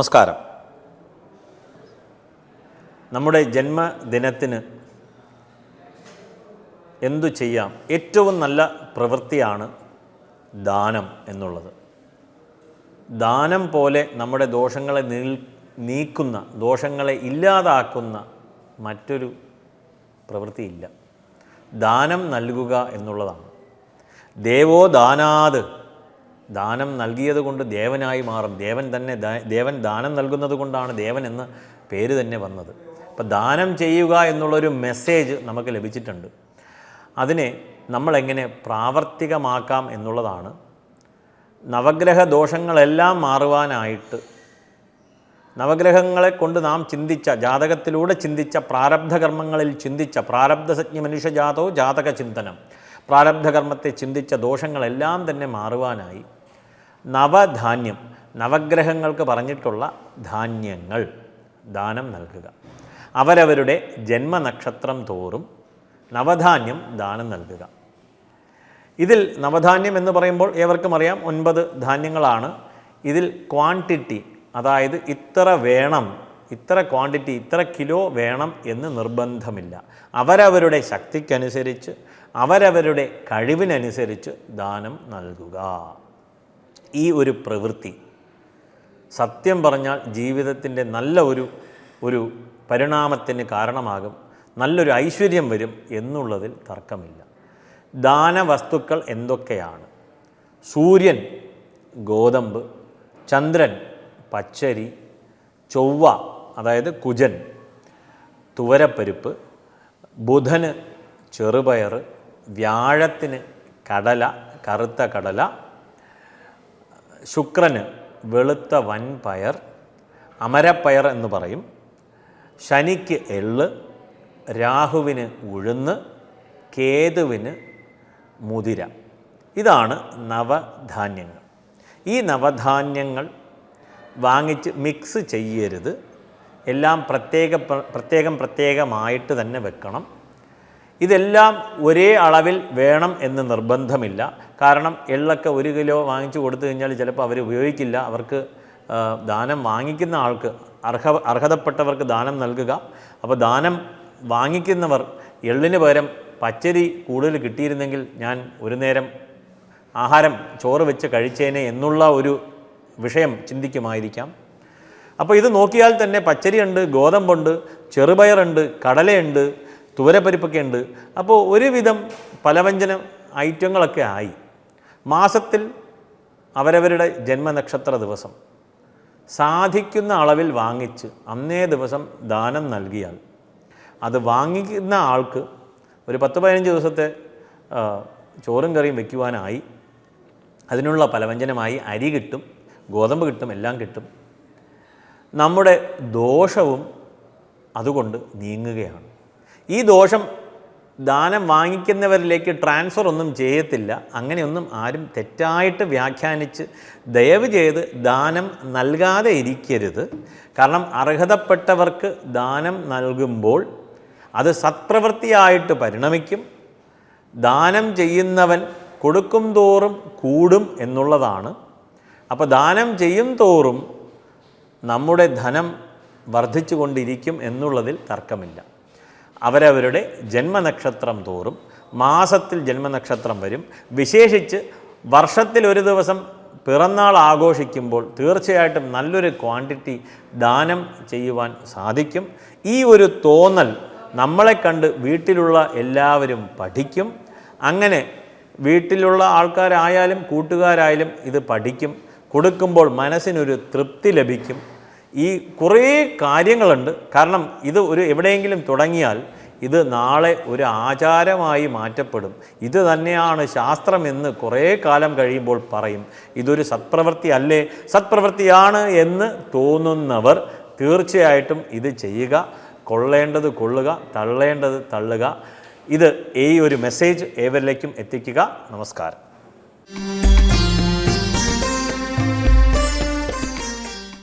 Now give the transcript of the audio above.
നമസ്കാരം. നമ്മുടെ ജന്മദിനത്തിന് എന്തു ചെയ്യാം? ഏറ്റവും നല്ല പ്രവൃത്തിയാണ് ദാനം എന്നുള്ളത്. ദാനം പോലെ നമ്മുടെ ദോഷങ്ങളെ നീക്കുന്ന ദോഷങ്ങളെ ഇല്ലാതാക്കുന്ന മറ്റൊരു പ്രവൃത്തിയില്ല. ദാനം നൽകുക എന്നുള്ളതാണ്. ദേവോ ദാനാത് ദാനം നൽകിയത് കൊണ്ട് ദേവനായി മാറും. ദേവൻ തന്നെ ദേവൻ ദാനം നൽകുന്നത് കൊണ്ടാണ് ദേവൻ എന്ന പേര് തന്നെ വന്നത്. അപ്പം ദാനം ചെയ്യുക എന്നുള്ളൊരു മെസ്സേജ് നമുക്ക് ലഭിച്ചിട്ടുണ്ട്. അതിനെ നമ്മളെങ്ങനെ പ്രാവർത്തികമാക്കാം എന്നുള്ളതാണ്. നവഗ്രഹ ദോഷങ്ങളെല്ലാം മാറുവാനായിട്ട് നവഗ്രഹങ്ങളെ കൊണ്ട് നാം ചിന്തിച്ച ജാതകത്തിലൂടെ ചിന്തിച്ച പ്രാരബ്ധകർമ്മങ്ങളിൽ ചിന്തിച്ച പ്രാരബ്ധസജ്ഞ മനുഷ്യജാതോ ജാതക ചിന്തനം പ്രാരബ്ധകർമ്മത്തെ ചിന്തിച്ച ദോഷങ്ങളെല്ലാം തന്നെ മാറുവാനായി. നവധാന്യം നവഗ്രഹങ്ങൾക്ക് പറഞ്ഞിട്ടുള്ള ധാന്യങ്ങൾ ദാനം നൽകുക. അവരവരുടെ ജന്മനക്ഷത്രം തോറും നവധാന്യം ദാനം നൽകുക. ഇതിൽ നവധാന്യം എന്ന് പറയുമ്പോൾ ഏവർക്കും അറിയാം ഒൻപത് ധാന്യങ്ങളാണ്. ഇതിൽ ക്വാണ്ടിറ്റി അതായത് ഇത്ര വേണം ഇത്ര ക്വാണ്ടിറ്റി ഇത്ര കിലോ വേണം എന്ന് നിർബന്ധമില്ല. അവരവരുടെ ശക്തിക്കനുസരിച്ച് അവരവരുടെ കഴിവിനനുസരിച്ച് ദാനം നൽകുക. ഈ ഒരു പ്രവൃത്തി. സത്യം പറഞ്ഞാൽ ജീവിതത്തിന്റെ നല്ല ഒരു ഒരു പരിണാമത്തിന് കാരണമാകും. നല്ലൊരു ഐശ്വര്യം വരും എന്നുള്ളതിൽ തർക്കമില്ല. ദാനവസ്തുക്കൾ എന്തൊക്കെയാണ്? സൂര്യൻ ഗോതമ്പ് ചന്ദ്രൻ പച്ചരി ചൊവ്വ അതായത് കുജൻ തുവരപ്പരിപ്പ് ബുധന് ചെറുപയർ വ്യാഴത്തിന് കടല കറുത്ത കടല ശുക്രന് വെളുത്ത വൻപയർ അമരപ്പയർ എന്ന് പറയും. ശനിക്ക് എള്ള് രാഹുവിന് ഉഴുന്ന് കേതുവിന് മുതിര. ഇതാണ് നവധാന്യങ്ങൾ. ഈ നവധാന്യങ്ങൾ വാങ്ങിച്ച് മിക്സ് ചെയ്യരുത്. എല്ലാം പ്രത്യേക പ്രത്യേകം പ്രത്യേകമായിട്ട് തന്നെ വെക്കണം. ഇതെല്ലാം ഒരേ അളവിൽ വേണം എന്ന് നിർബന്ധമില്ല. കാരണം എള്ളൊക്കെ ഒരു കിലോ വാങ്ങിച്ചു കൊടുത്തു കഴിഞ്ഞാൽ ചിലപ്പോൾ അവർ ഉപയോഗിക്കില്ല. അവർക്ക് ദാനം വാങ്ങിക്കുന്ന ആൾക്ക് അർഹ അർഹതപ്പെട്ടവർക്ക് ദാനം നൽകുക. അപ്പോൾ ദാനം വാങ്ങിക്കുന്നവർ എള്ളിന് പകരം പച്ചരി കൂടുതൽ കിട്ടിയിരുന്നെങ്കിൽ ഞാൻ ഒരു നേരം ആഹാരം ചോറ് വെച്ച് കഴിച്ചേനെ എന്നുള്ള ഒരു വിഷയം ചിന്തിക്കുമായിരിക്കാം. അപ്പോൾ ഇത് നോക്കിയാൽ തന്നെ പച്ചരിയുണ്ട് ഗോതമ്പുണ്ട് ചെറുപയറുണ്ട് കടലയുണ്ട് തുവരപ്പരിപ്പൊക്കെ ഉണ്ട്. അപ്പോൾ ഒരുവിധം പലവ്യഞ്ജന ഐറ്റങ്ങളൊക്കെ ആയി. മാസത്തിൽ അവരവരുടെ ജന്മനക്ഷത്ര ദിവസം. സാധിക്കുന്ന അളവിൽ വാങ്ങിച്ച് അന്നേ ദിവസം ദാനം നൽകിയാൽ അത് വാങ്ങിക്കുന്ന ആൾക്ക് ഒരു പത്ത് പതിനഞ്ച് ദിവസത്തെ ചോറും കറിയും വയ്ക്കുവാനായി അതിനുള്ള പലവ്യഞ്ജനമായി അരി കിട്ടും ഗോതമ്പ് കിട്ടും എല്ലാം കിട്ടും. നമ്മുടെ ദോഷവും അതുകൊണ്ട് നീങ്ങുകയാണ്. ഈ ദോഷം ദാനം വാങ്ങിക്കുന്നവരിലേക്ക് ട്രാൻസ്ഫർ ഒന്നും ചെയ്യത്തില്ല. അങ്ങനെയൊന്നും ആരും തെറ്റായിട്ട് വ്യാഖ്യാനിച്ച് ദയവ് ചെയ്ത് ദാനം നൽകാതെ ഇരിക്കരുത്. കാരണം അർഹതപ്പെട്ടവർക്ക് ദാനം നൽകുമ്പോൾ അത് സത്പ്രവൃത്തിയായിട്ട് പരിണമിക്കും. ദാനം ചെയ്യുന്നവൻ കൊടുക്കും തോറും കൂടും എന്നുള്ളതാണ്. അപ്പോൾ ദാനം ചെയ്യും തോറും നമ്മുടെ ധനം വർദ്ധിച്ചു കൊണ്ടിരിക്കും എന്നുള്ളതിൽ തർക്കമില്ല. അവരവരുടെ ജന്മനക്ഷത്രം തോറും മാസത്തിൽ ജന്മനക്ഷത്രം വരും. വിശേഷിച്ച് വർഷത്തിൽ ഒരു ദിവസം പിറന്നാൾ ആഘോഷിക്കുമ്പോൾ തീർച്ചയായിട്ടും നല്ലൊരു ക്വാണ്ടിറ്റി ദാനം ചെയ്യുവാൻ സാധിക്കും. ഈ ഒരു തോന്നൽ നമ്മളെ കണ്ട് വീട്ടിലുള്ള എല്ലാവരും പഠിക്കും. അങ്ങനെ വീട്ടിലുള്ള ആൾക്കാരായാലും കൂട്ടുകാരായാലും ഇത് പഠിക്കും. കൊടുക്കുമ്പോൾ മനസ്സിനൊരു തൃപ്തി ലഭിക്കും. ഈ കുറേ കാര്യങ്ങളുണ്ട്. കാരണം ഇത് ഒരു എവിടെയെങ്കിലും തുടങ്ങിയാൽ ഇത് നാളെ ഒരു ആചാരമായി മാറ്റപ്പെടും. ഇത് തന്നെയാണ് ശാസ്ത്രമെന്ന് കുറേ കാലം കഴിയുമ്പോൾ പറയും. ഇതൊരു സത്പ്രവൃത്തി അല്ലേ? സത്പ്രവൃത്തിയാണ് എന്ന് തോന്നുന്നവർ തീർച്ചയായിട്ടും ഇത് ചെയ്യുക. കൊള്ളേണ്ടത് കൊള്ളുക തള്ളേണ്ടത് തള്ളുക. ഇത് ഈ ഒരു മെസ്സേജ് ഏവരിലേക്കും എത്തിക്കുക. നമസ്കാരം.